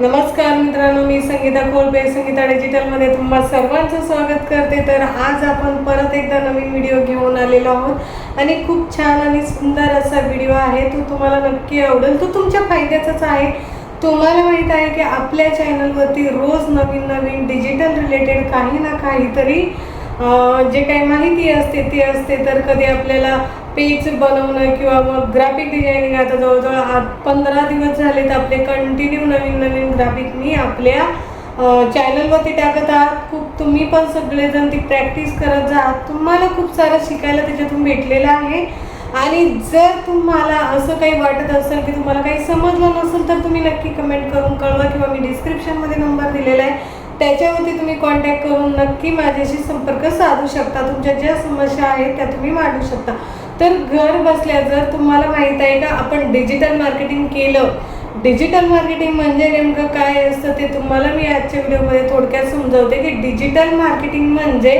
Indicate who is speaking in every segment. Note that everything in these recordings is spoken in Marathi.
Speaker 1: नमस्कार मित्रांनो मी संगीता कोलपे संगीता डिजिटलमध्ये तुम्हा सर्वांचं स्वागत करते. तर आज आपण परत एकदा नवीन व्हिडिओ घेऊन आलेलो आहोत. आणि खूप छान आणि सुंदर असा व्हिडिओ आहे. तो तुम्हाला नक्की आवडेल. तो तुमच्या फायद्याचाच आहे. तुम्हाला माहीत आहे की आपल्या चॅनलवरती रोज नवीन नवीन डिजिटल रिलेटेड काही ना काहीतरी जे काही माहिती असते ती असते. तर कधी आपल्याला पेज बनवणं किंवा मग ग्राफिक डिझायनिंग आता जवळजवळ आज पंधरा दिवस झाले तर आपले कंटिन्यू नवीन नवीन ग्राफिक मी आपल्या चॅनलवरती टाकत आहात. खूप तुम्ही पण सगळेजण ती प्रॅक्टिस करत जा. तुम्हाला खूप सारं शिकायला त्याच्यातून भेटलेलं आहे. आणि जर तुम्हाला असं काही वाटत असेल की तुम्हाला काही समजलं नसेल तर तुम्ही नक्की कमेंट करून कळवा किंवा मी डिस्क्रिप्शनमध्ये नंबर दिलेला आहे. त्याच्यावरती तुम्ही कॉन्टॅक्ट करून नक्की माझ्याशी संपर्क साधू शकता. तुमच्या ज्या समस्या आहेत त्या तुम्ही मांडू शकता. तर घर बसल्या जर तुम्हाला माहीत आहे का आपण डिजिटल मार्केटिंग केलं. डिजिटल मार्केटिंग म्हणजे नेमकं काय असतं ते तुम्हाला मी आजच्या व्हिडिओमध्ये थोडक्यात समजावते की डिजिटल मार्केटिंग म्हणजे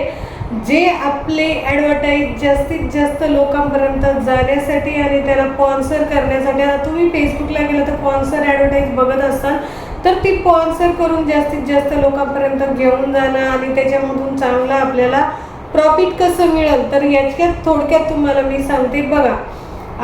Speaker 1: जे आपले ॲडव्हर्टाईज जास्तीत जास्त लोकांपर्यंत जाण्यासाठी आणि त्याला स्पॉन्सर करण्यासाठी. आता तुम्ही फेसबुकला गेलं तर स्पॉन्सर ॲडव्हर्टाईज बघत असाल तर ती स्पॉन्सर करून जास्तीत जास्त लोकांपर्यंत घेऊन जाणं आणि त्याच्यामधून चांगलं आपल्याला प्रॉफिट कसं मिळेल? तर याच्यात थोडक्यात तुम्हाला मी सांगते. बघा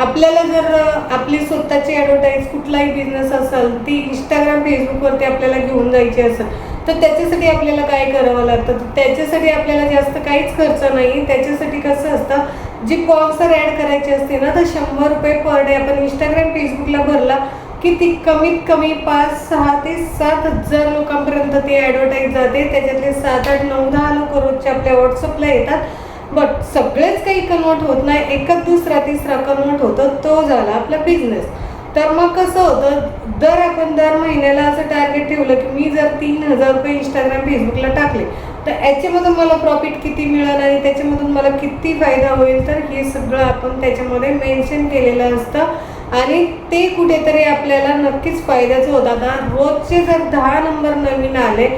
Speaker 1: आपल्याला जर आपली स्वतःची ॲडव्हर्टाईज कुठलाही बिझनेस असेल ती इंस्टाग्राम फेसबुकवरती आपल्याला घेऊन जायची असेल तर त्याच्यासाठी आपल्याला काय करावं लागतं? त्याच्यासाठी आपल्याला जास्त काहीच खर्च नाही. त्याच्यासाठी कसं असतं जी स्पॉन्सर ॲड करायची असते ना तर शंभर रुपये पर डे आपण इंस्टाग्राम फेसबुकला भरला की ती कमीत कमी पाच सहा ते सात हजार लोकांपर्यंत ती ॲडव्हर्टाईज जाते. त्याच्यातले सात आठ नऊ दहा लोक रोजचे आपल्या व्हॉट्सअपला येतात. बट सगळेच काही कन्वर्ट होत नाही. एकच दुसरा तिसरा कन्वर्ट होतो. तो झाला आपला बिझनेस तर मग कसं होतं? दर आपण दर महिन्याला असं टार्गेट ठेवलं की मी जर तीन हजार रुपये इंस्टाग्राम फेसबुकला टाकले तर याच्यामधून मला प्रॉफिट किती मिळेल आणि त्याच्यामधून मला किती फायदा होईल? तर हे सगळं आपण त्याच्यामध्ये मेन्शन केलेलं असतं. आणि ते कुठेतरी आपल्याला नक्कीच फायद्याचं होतं. आता रोजचे जर दहा नंबर नवीन आले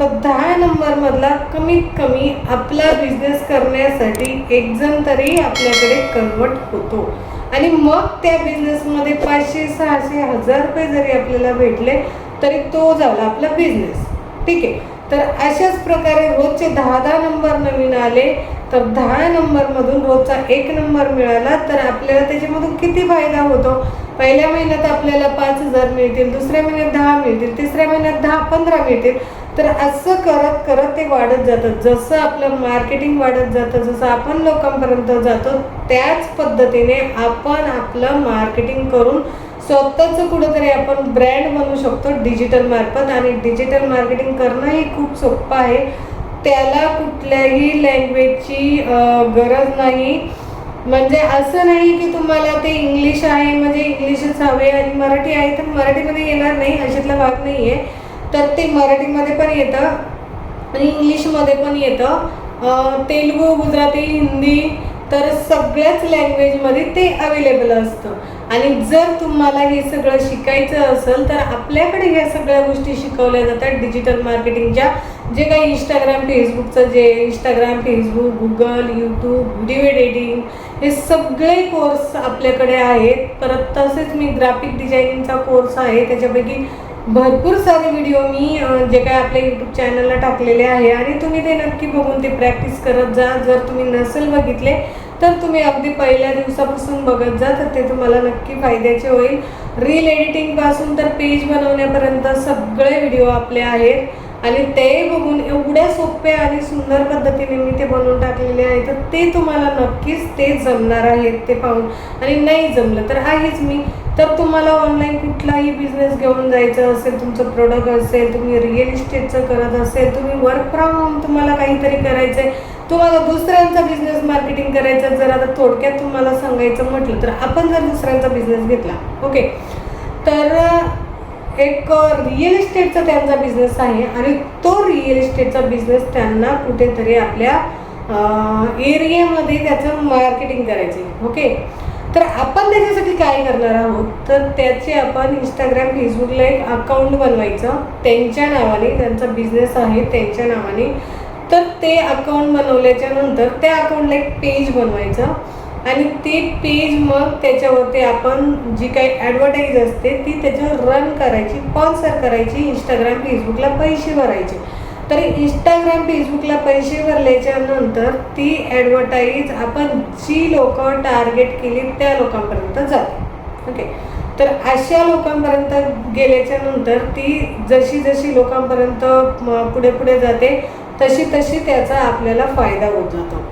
Speaker 1: तर दहा नंबरमधला कमीत कमी आपला बिझनेस करण्यासाठी एकजण तरी आपल्याकडे कन्वर्ट होतो. आणि मग त्या बिझनेसमध्ये पाचशे सहाशे हजार रुपये जरी आपल्याला भेटले तरी तो झाला आपला बिझनेस ठीक आहे? तर अशाच प्रकारे रोजचे दहा दहा नंबर नवीन आले तर दहा नंबरमधून रोजचा एक नंबर मिळाला तर आपल्याला त्याच्यामधून किती फायदा होतो? पहिल्या महिन्यात आपल्याला पाच हजार मिळतील दुसऱ्या महिन्यात दहा मिळतील तिसऱ्या महिन्यात दहा पंधरा मिळतील. तर असं करत करत ते वाढत जातं. जसं आपलं मार्केटिंग वाढत जातं जसं आपण लोकांपर्यंत जातो त्याच पद्धतीने आपण आपलं मार्केटिंग करून स्वतःचं कुठंतरी आपण ब्रँड म्हणू शकतो डिजिटल मार्फत आणि डिजिटल मार्केटिंग करणंही खूप सोपं आहे. त्याला कुठल्याही लँग्वेजची गरज नाही. म्हणजे असं नाही की तुम्हाला ते इंग्लिश आहे म्हणजे इंग्लिशच हवे आणि मराठी आहे तर मराठीमध्ये येणार नाही अशातला भाग नाही आहे तर ते मराठीमध्ये पण येतं आणि इंग्लिशमध्ये पण येतं. तेलुगू गुजराती हिंदी तर सगळ्याच लँग्वेजमध्ये ते अवेलेबल असतं. आणि जर तुम्हाला हे सगळं शिकायचं असेल तर आपल्याकडे ह्या सगळ्या गोष्टी शिकवल्या जातात डिजिटल मार्केटिंगच्या जे काही इंस्टाग्राम फेसबुकचं जे Instagram Facebook Google YouTube video editing हे सगळे कोर्स आपल्याकडे आहेत. परत तसेच मी ग्राफिक डिझायनिंगचा कोर्स आहे. त्याच्यापैकी भरपूर सारे व्हिडिओ मी जे काय आपल्या यूट्यूब चॅनलला टाकलेले आहे. आणि तुम्ही ते नक्की बघून ते प्रॅक्टिस करत जा. जर तुम्ही नसेल बघितले तर तुम्ही अगदी पहिल्या दिवसापासून बघत जा तर ते तुम्हाला नक्की फायद्याचे होईल. रील एडिटिंगपासून तर पेज बनवण्यापर्यंत सगळे व्हिडिओ आपले आहेत. आणि ते बघून एवढ्या सोप्या आणि सुंदर पद्धतीने मी ते बनवून टाकलेले आहे तर ते तुम्हाला नक्कीच ते जमणार आहेत ते पाहून. आणि नाही जमलं तर आहेच मी. तर तुम्हाला ऑनलाईन कुठलाही बिझनेस घेऊन जायचं असेल तुमचं प्रोडक्ट असेल तुम्ही रिअल इस्टेटचं करत असेल तुम्ही वर्क फ्रॉम होम तुम्हाला काहीतरी करायचं आहे तुम्हाला दुसऱ्यांचा बिझनेस मार्केटिंग करायचा जर आता थोडक्यात तुम्हाला सांगायचं म्हटलं तर आपण जर दुसऱ्यांचा बिझनेस घेतला ओके तर एक रिअल इस्टेटचा त्यांचा बिझनेस आहे आणि तो रिअल इस्टेटचा बिझनेस त्यांना कुठेतरी आपल्या एरियामध्ये त्याचं मार्केटिंग करायचं ओके तर आपण त्याच्यासाठी काय करणार आहोत? तर त्याचे आपण इंस्टाग्राम फेसबुकला एक अकाउंट बनवायचं. त्यांच्या नावाने त्यांचा बिझनेस आहे त्यांच्या नावाने तर ते अकाउंट बनवल्याच्या नंतर त्या अकाउंटला एक पेज बनवायचं. आणि ते पेज मग त्याच्यावरती आपण जी काही ॲडव्हर्टाईज असते ती त्याच्यावर रन करायची स्पॉन्सर करायची इंस्टाग्राम फेसबुकला पैसे भरायचे. तर इंस्टाग्राम फेसबुकला पैसे भरल्याच्या नंतर ती ॲडव्हर्टाईज आपण जी लोक टार्गेट केली त्या लोकांपर्यंत जाते. ओके तर अशा लोकांपर्यंत गेल्याच्यानंतर ती जशी जशी लोकांपर्यंत पुढे पुढे जाते तशी तशी त्याचा आपल्याला फायदा होत जातो.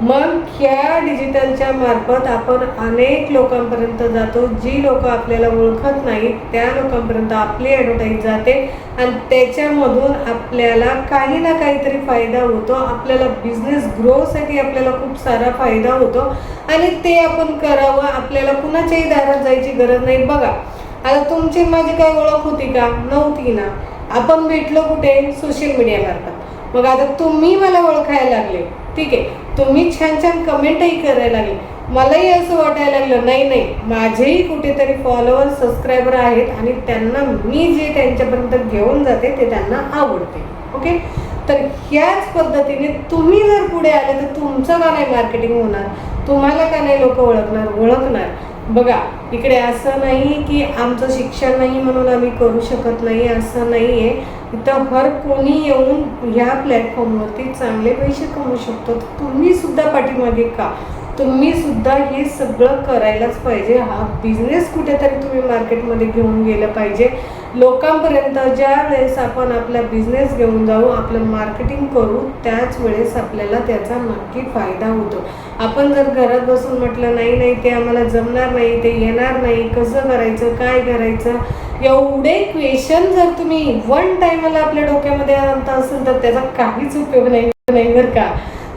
Speaker 1: मग ह्या डिजिटलच्या मार्फत आपण अनेक लोकांपर्यंत जातो. जी लोक आपल्याला ओळखत नाहीत त्या लोकांपर्यंत आपली ॲडव्हर्टाईज जाते आणि त्याच्यामधून आपल्याला काही ना काहीतरी फायदा होतो. आपल्याला बिझनेस ग्रोसाठी आपल्याला खूप सारा फायदा होतो आणि ते आपण करावं आपल्याला कुणाच्याही दारात जायची गरज नाही. बघा आता तुमची माझी काय ओळख होती का? नव्हती ना. आपण भेटलो कुठे? सोशल मीडियामार्फत मग आता तुम्ही मला ओळखायला लागले. ठीक आहे. तुम्ही छान छान कमेंटही करायला लागले. मलाही असं वाटायला लागलं नाही नाही माझेही कुठेतरी फॉलोअर सबस्क्रायबर आहेत आणि त्यांना मी जे त्यांच्यापर्यंत घेऊन जाते ते त्यांना आवडते. ओके? तर ह्याच पद्धतीने तुम्ही जर पुढे आले तर तुमचं का नाही मार्केटिंग होणार? तुम्हाला का नाही लोक ओळखणार? ओळखणार. बघा इकडे असं नाही की आमचं शिक्षण नाही म्हणून आम्ही करू शकत नाही असं नाही आहे इथं हर कोणी येऊन ह्या प्लॅटफॉर्मवरती चांगले पैसे कमवू शकतो. तुम्हीसुद्धा तुम्ही सुद्धा पाठीमागे का? तुम्ही सुद्धा हे सगळं करायलाच पाहिजे. हा बिझनेस कुठेतरी तुम्ही मार्केटमध्ये घेऊन गेलं पाहिजे. लोकांपर्यंत ज्या वेळेस आपण आपला बिझनेस घेऊन जाऊ आपलं मार्केटिंग करू त्याच वेळेस आपल्याला त्याचा नक्की फायदा होतो. आपण जर घरात बसून म्हटलं नाही नाही ते आम्हाला जमणार नाही ते येणार नाही कसं करायचं काय करायचं? एवढे क्वेश्चन जर तुम्ही वन टाइमला आपल्या डोक्यामध्ये आणता असेल तर त्याचा काहीच उपयोग नाही नाही बरं का?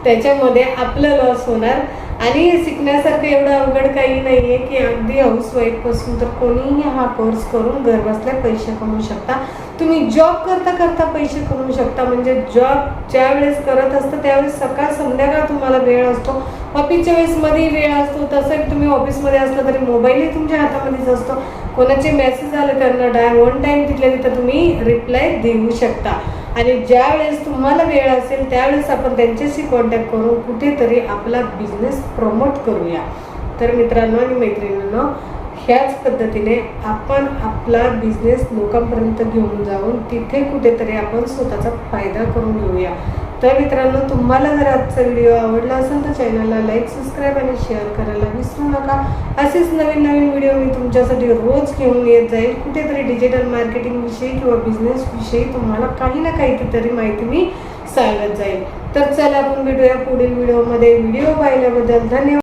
Speaker 1: त्याच्यामध्ये आपलं लॉस होणार. आणि शिकण्यासारखं एवढं अवघड काही नाही आहे की अगदी हाऊसवाईफपासून तर कोणीही हा कोर्स करून घरबसल्या पैसे कमवू शकता. तुम्ही जॉब करता करता पैसे कमवू शकता. म्हणजे जॉब ज्या वेळेस करत असतं त्यावेळेस सकाळ संध्याकाळ तुम्हाला वेळ असतो. ऑफिसच्या वेळेसमध्येही वेळ असतो. तसंही तुम्ही ऑफिसमध्ये असलं तरी मोबाईलही तुमच्या हातामध्येच असतो. कोणाचे मेसेज आले त्यांना डाय वन टाईम तिथल्या तिथं तुम्ही रिप्लाय देऊ शकता. आणि ज्यावेळेस तुम्हाला वेळ असेल त्यावेळेस आपण त्यांच्याशी कॉन्टॅक्ट करून कुठेतरी आपला बिझनेस प्रमोट करूया. तर मित्रांनो आणि मैत्रिणींनो ह्याच पद्धतीने आपण आपला बिझनेस लोकांपर्यंत घेऊन जाऊन तिथे कुठेतरी आपण स्वतःचा फायदा करून घेऊया. तर मित्रांनो तुम्हाला जर आजचा व्हिडिओ आवडला असेल तर चॅनलला लाईक सबस्क्राईब आणि शेअर करायला विसरू नका. असेच नवीन नवीन व्हिडिओ मी तुमच्यासाठी रोज घेऊन येत जाईल. कुठेतरी डिजिटल मार्केटिंगविषयी किंवा बिझनेसविषयी तुम्हाला काही ना काहीतरी माहिती मी सांगत जाईल. तर चला आपण भेटूया पुढील व्हिडिओमध्ये व्हिडिओ पाहिल्याबद्दल धन्यवाद.